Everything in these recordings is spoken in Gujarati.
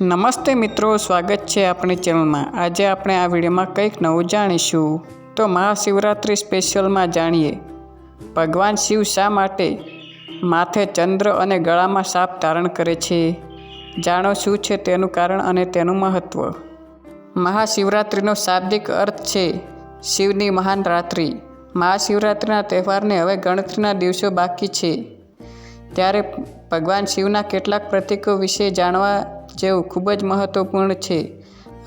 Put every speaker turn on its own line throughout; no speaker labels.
નમસ્તે મિત્રો, સ્વાગત છે આપણી ચેનલમાં. આજે આપણે આ વિડીયોમાં કંઈક નવું જાણીશું. તો મહાશિવરાત્રિ સ્પેશિયલમાં જાણીએ. ભગવાન શિવ શા માટે માથે ચંદ્ર અને ગળામાં સાપ ધારણ કરે છે? જાણો શું છે તેનું કારણ અને તેનું મહત્ત્વ મહાશિવરાત્રિનો શાબ્દિક અર્થ છે શિવની મહાન રાત્રિ. મહાશિવરાત્રિના તહેવારને હવે ગણતરીના દિવસો બાકી છે. ત્યારે ભગવાન શિવના કેટલાક પ્રતીકો વિશે જાણવા જેવું ખૂબ જ મહત્વપૂર્ણ છે.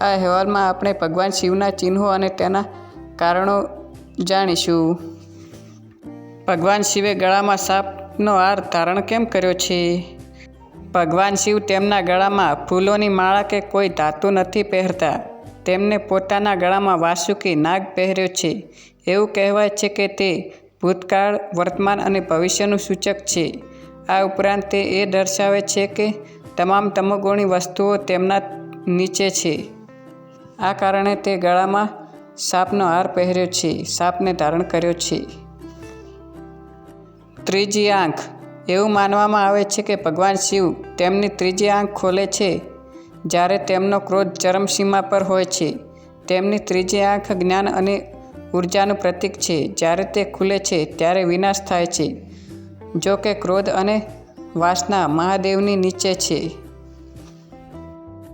આ અહેવાલમાં આપણે ભગવાન શિવના ચિહ્નો અને તેના કારણો જાણીશું. ભગવાન શિવે ગળામાં સાપનો હાર ધારણ કેમ કર્યો છે? ભગવાન શિવ તેમના ગળામાં ફૂલોની માળા કે કોઈ ધાતુ નથી પહેરતા. તેમને પોતાના ગળામાં વાસુકી નાગ પહેર્યો છે. એવું કહેવાય છે કે તે ભૂતકાળ, વર્તમાન અને ભવિષ્યનું સૂચક છે. આ ઉપરાંત તે એ દર્શાવે છે કે તમામ તમોગુણી વસ્તુઓ તેમના નીચે છે. આ કારણે તે ગળામાં સાપનો હાર પહેર્યો છે, સાપને ધારણ કર્યો છે. ત્રીજી આંખ. એવું માનવામાં આવે છે કે ભગવાન શિવ તેમની ત્રીજી આંખ ખોલે છે, જ્યારે તેમનો ક્રોધ ચરમસીમા પર હોય છે. તેમની ત્રીજી આંખ જ્ઞાન અને ઉર્જાનું પ્રતીક છે, જ્યારે તે ખુલે છે, ત્યારે વિનાશ થાય છે. જો કે ક્રોધ અને વાસના મહાદેવની નીચે છે.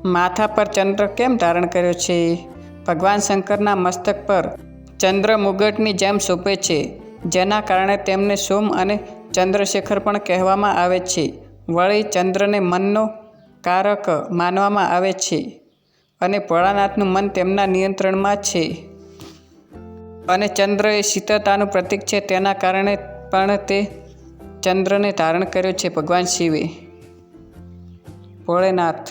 માથા પર ચંદ્ર કેમ ધારણ કર્યો છે? ભગવાન શંકરના મસ્તક પર ચંદ્ર મુગટની જેમ શોભે છે, જેના કારણે તેમને સોમ અને ચંદ્રશેખર પણ કહેવામાં આવે છે. વળી ચંદ્રને મનનો કારક માનવામાં આવે છે અને ભોળાનાથનું મન તેમના નિયંત્રણમાં છે. અને ચંદ્ર એ શીતળતાનું પ્રતીક છે, તેના કારણે પણ તે ચંદ્રને ધારણ કર્યો છે ભગવાન શિવે. ભોળેનાથ,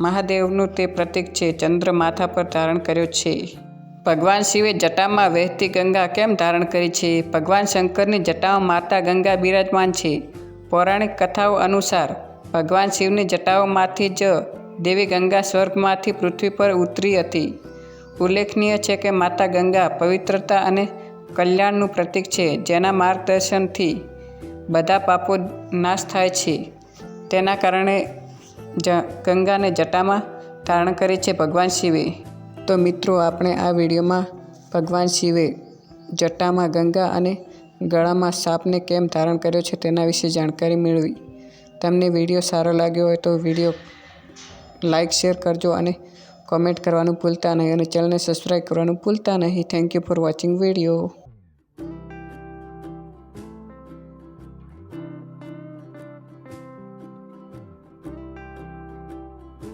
મહાદેવનું તે પ્રતીક છે, ચંદ્ર માથા પર ધારણ કર્યો છે. ભગવાન શિવે જટામાં વહેતી ગંગા કેમ ધારણ કરી છે? ભગવાન શંકરની જટામાં માતા ગંગા બિરાજમાન છે. પૌરાણિક કથાઓ અનુસાર, ભગવાન શિવની જટાઓમાંથી જ દેવી ગંગા સ્વર્ગમાંથી પૃથ્વી પર ઉતરી હતી. ઉલ્લેખનીય છે કે માતા ગંગા પવિત્રતા અને કલ્યાણનું પ્રતીક છે, જેના માર્ગદર્શનથી બધા પાપો નાશ થાય છે. તેના કારણે જ ગંગાને જટામાં ધારણ કરી છે ભગવાન શિવે. તો મિત્રો, આપણે આ વિડીયોમાં ભગવાન શિવે જટામાં ગંગા અને ગળામાં સાપને કેમ ધારણ કર્યો છે તેના વિશે જાણકારી મેળવી. તમને વીડિયો સારો લાગ્યો હોય તો વીડિયો લાઇક શેર કરજો અને કોમેન્ટ કરવાનું ભૂલતા નહીં અને ચેનલને સબસ્ક્રાઈબ કરવાનું ભૂલતા નહીં. Thank you for watching video